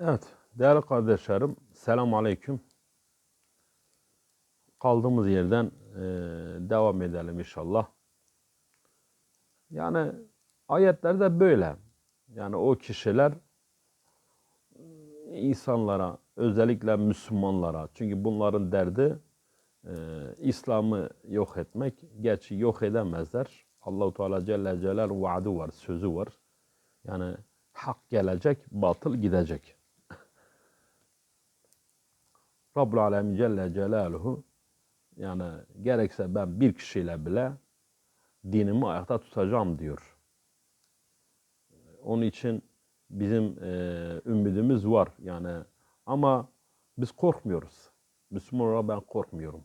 Evet, değerli kardeşlerim, selam aleyküm. Kaldığımız yerden eee, devam edelim inşallah. Yani ayetlerde böyle. Yani o kişiler insanlara, özellikle Müslümanlara, çünkü bunların derdi eee, İslam'ı yok etmek. Gerçi yok edemezler. Allahu Teala Celle Celal vaadi var, sözü var. Yani hak gelecek, batıl gidecek. Rabbul Alem Celle Celaluhu yani gerekse ben bir kişiyle bile dinimi ayakta tutacağım diyor. Onun için bizim e, ümidimiz var yani ama biz korkmuyoruz. Müslüman olarak ben korkmuyorum.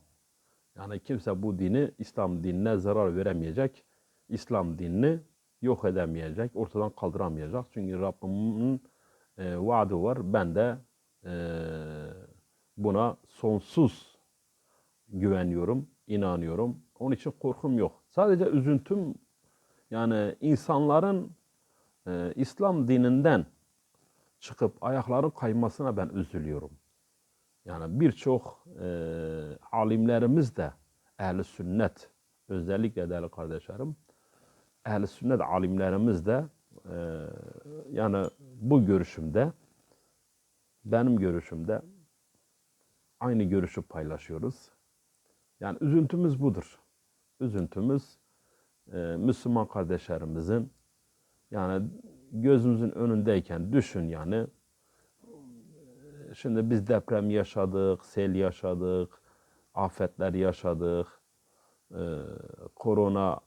Yani kimse bu dini İslam dinine zarar veremeyecek. İslam dinini yok edemeyecek, ortadan kaldıramayacak. Çünkü Rabbimin e, vaadi var. Ben de e, buna sonsuz güveniyorum, inanıyorum. Onun için korkum yok. Sadece üzüntüm yani insanların e, İslam dininden çıkıp ayakların kaymasına ben üzülüyorum. Yani birçok e, alimlerimiz de ehli sünnet özellikle değerli kardeşlerim ehli sünnet alimlerimiz de e, yani bu görüşümde benim görüşümde aynı görüşü paylaşıyoruz. Yani üzüntümüz budur. Üzüntümüz e, Müslüman kardeşlerimizin yani gözümüzün önündeyken düşün yani şimdi biz deprem yaşadık, sel yaşadık, afetler yaşadık, e, korona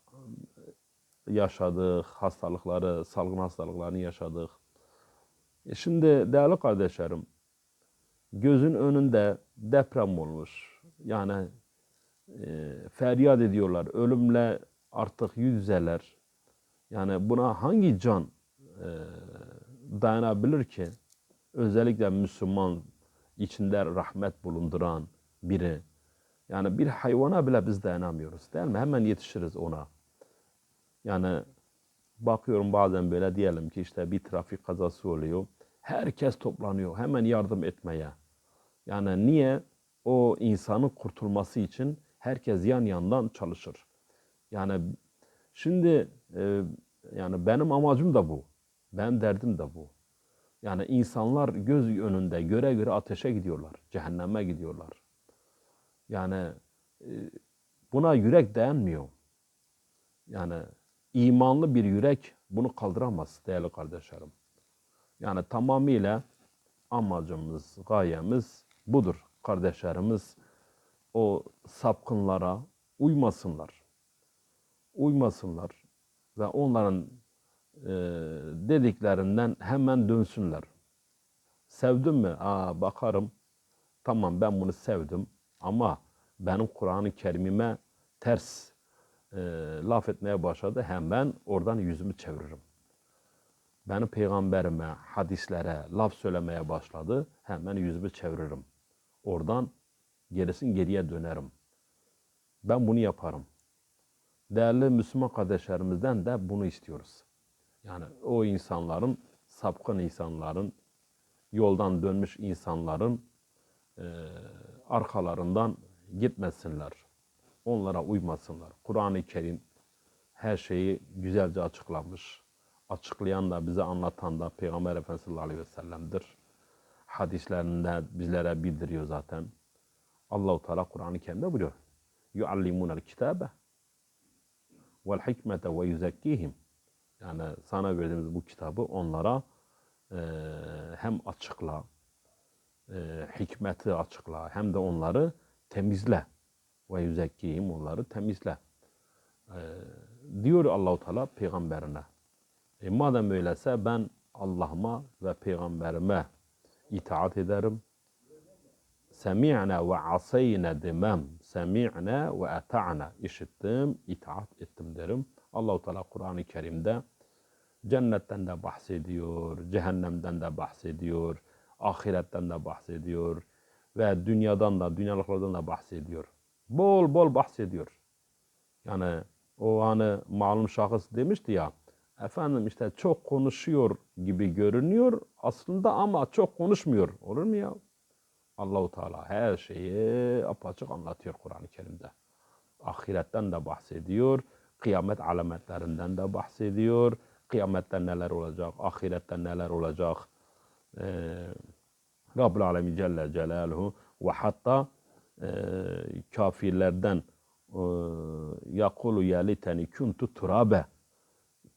yaşadık, hastalıkları, salgın hastalıklarını yaşadık. E şimdi değerli kardeşlerim, gözün önünde deprem olmuş. Yani e, feryat ediyorlar. Ölümle artık yüz yüzeler. Yani buna hangi can e, dayanabilir ki? Özellikle Müslüman, içinde rahmet bulunduran biri. Yani bir hayvana bile biz dayanamıyoruz değil mi? Hemen yetişiriz ona. Yani bakıyorum bazen böyle diyelim ki işte bir trafik kazası oluyor. Herkes toplanıyor hemen yardım etmeye. Yani niye? O insanın kurtulması için herkes yan yandan çalışır. Yani şimdi e, yani benim amacım da bu. Ben derdim de bu. Yani insanlar göz önünde göre göre ateşe gidiyorlar. Cehenneme gidiyorlar. Yani e, buna yürek dayanmıyor. Yani imanlı bir yürek bunu kaldıramaz değerli kardeşlerim. Yani tamamıyla amacımız, gayemiz budur. Kardeşlerimiz o sapkınlara uymasınlar. Uymasınlar ve onların e, dediklerinden hemen dönsünler. Sevdim mi? Aa, bakarım. Tamam ben bunu sevdim ama benim Kur'an-ı Kerim'ime ters e, laf etmeye başladı. Hemen oradan yüzümü çeviririm. Benim peygamberime, hadislere laf söylemeye başladı. Hemen yüzümü çeviririm. Oradan gerisin geriye dönerim. Ben bunu yaparım. Değerli Müslüman kardeşlerimizden de bunu istiyoruz. Yani o insanların, sapkın insanların, yoldan dönmüş insanların e, arkalarından gitmesinler. Onlara uymasınlar. Kur'an-ı Kerim her şeyi güzelce açıklamış. Açıklayan da bize anlatan da Peygamber Efendimiz sallallahu aleyhi ve sellem'dir. Hadislerinde bizlere bildiriyor zaten. Allahu Teala Kur'an-ı Kerim'de buyuruyor. Yuallimunel kitabe vel hikmete ve yuzekkihim. Yani sana verdiğimiz bu kitabı onlara e, hem açıkla, e, hikmeti açıkla, hem de onları temizle. Ve yüzekkihim onları temizle. E, diyor Allahu Teala peygamberine. E, madem öyleyse ben Allah'ıma ve peygamberime itaat ederim. Semi'ne ve asayne demem. Semi'ne ve ata'na. İşittim, itaat ettim derim. Allahu Teala Kur'an-ı Kerim'de cennetten de bahsediyor, cehennemden de bahsediyor, ahiretten de bahsediyor ve dünyadan da, dünyalıklardan da bahsediyor. Bol bol bahsediyor. Yani o hani malum şahıs demişti ya, efendim işte çok konuşuyor gibi görünüyor aslında ama çok konuşmuyor. Olur mu ya? Allahu Teala her şeyi apaçık anlatıyor Kur'an-ı Kerim'de. Ahiretten de bahsediyor, kıyamet alametlerinden de bahsediyor. Kıyamette neler olacak, ahirette neler olacak. Ee, Rabbul Alemin Celle Celaluhu ve hatta e, kafirlerden e, yakulu ya liteni kuntu turabe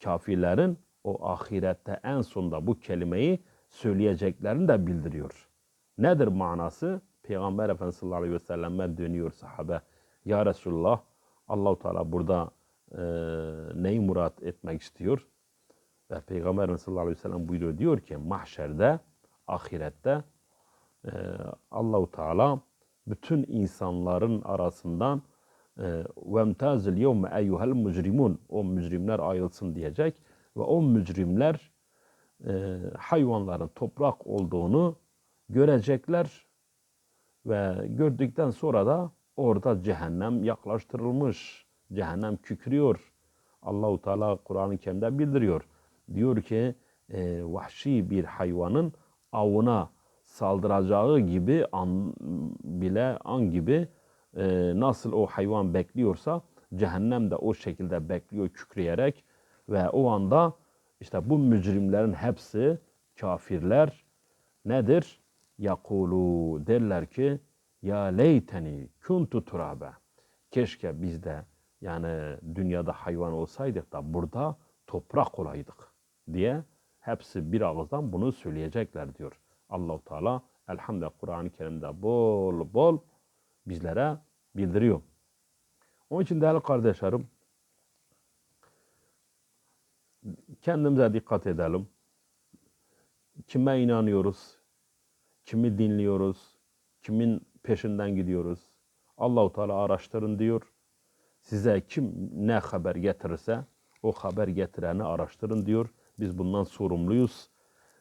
kafirlerin o ahirette en sonda bu kelimeyi söyleyeceklerini de bildiriyor. Nedir manası? Peygamber Efendimiz sallallahu aleyhi ve selleme dönüyor sahabe. Ya Resulullah Allahu Teala burada e, neyi murat etmek istiyor? Ve Peygamber Efendimiz sallallahu aleyhi ve sellem buyuruyor diyor ki mahşerde, ahirette e, Allahu Teala bütün insanların arasından وَمْتَازِ الْيَوْمَ اَيُّهَا الْمُجْرِمُونَ O mücrimler ayrılsın diyecek. Ve o mücrimler e, hayvanların toprak olduğunu görecekler. Ve gördükten sonra da orada cehennem yaklaştırılmış. Cehennem kükrüyor. Allahu Teala Kur'an-ı Kerim'de bildiriyor. Diyor ki e, vahşi bir hayvanın avına saldıracağı gibi an bile an gibi e, nasıl o hayvan bekliyorsa cehennem de o şekilde bekliyor kükreyerek ve o anda işte bu mücrimlerin hepsi kafirler nedir? Yakulu derler ki ya leyteni kuntu turabe. Keşke biz de yani dünyada hayvan olsaydık da burada toprak olaydık diye hepsi bir ağızdan bunu söyleyecekler diyor. Allahu Teala elhamdülillah Kur'an-ı Kerim'de bol bol bizlere bildiriyor. Onun için değerli kardeşlerim, kendimize dikkat edelim. Kime inanıyoruz? Kimi dinliyoruz? Kimin peşinden gidiyoruz? Allahu Teala araştırın diyor. Size kim ne haber getirirse o haber getireni araştırın diyor. Biz bundan sorumluyuz.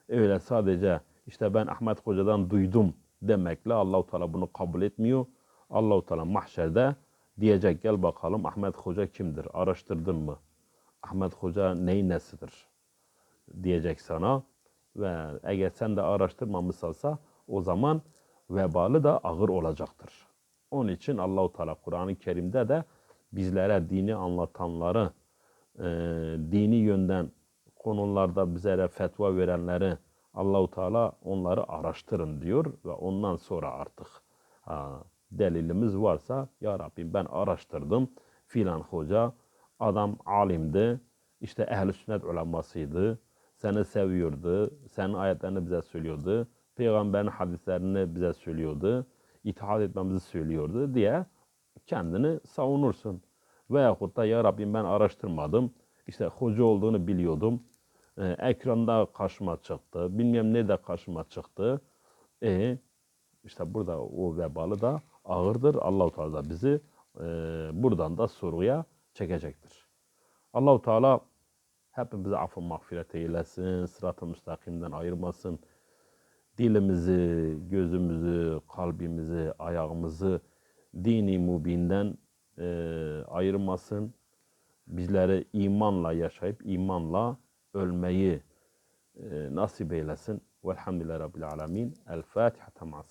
Öyle sadece işte ben Ahmet Hoca'dan duydum demekle Allahu Teala bunu kabul etmiyor. Allahu Teala mahşerde diyecek gel bakalım Ahmet Hoca kimdir? Araştırdın mı? Ahmet Hoca neyin nesidir? Diyecek sana ve eğer sen de araştırmamışsa o zaman vebalı da ağır olacaktır. Onun için Allahu Teala Kur'an-ı Kerim'de de bizlere dini anlatanları, e, dini yönden konularda bizlere fetva verenleri Allahu Teala onları araştırın diyor ve ondan sonra artık delilimiz varsa ya Rabbi ben araştırdım filan hoca adam alimdi işte ehl-i sünnet ulemasıydı seni seviyordu senin ayetlerini bize söylüyordu peygamberin hadislerini bize söylüyordu itaat etmemizi söylüyordu diye kendini savunursun. Veyahut da ya Rabbim ben araştırmadım. İşte hoca olduğunu biliyordum. Ee, ekranda karşıma çıktı. Bilmem ne de karşıma çıktı. E işte burada o vebalı da ağırdır. Allahu Teala bizi e, buradan da soruya çekecektir. Allahu Teala hepimize affı mağfiret eylesin, sırat-ı müstakimden ayırmasın. Dilimizi, gözümüzü, kalbimizi, ayağımızı dini mubinden e, ayırmasın. Bizleri imanla yaşayıp imanla ölmeyi e, nasip eylesin. Velhamdülillahi Rabbil Alemin. El Fatiha. Tamam.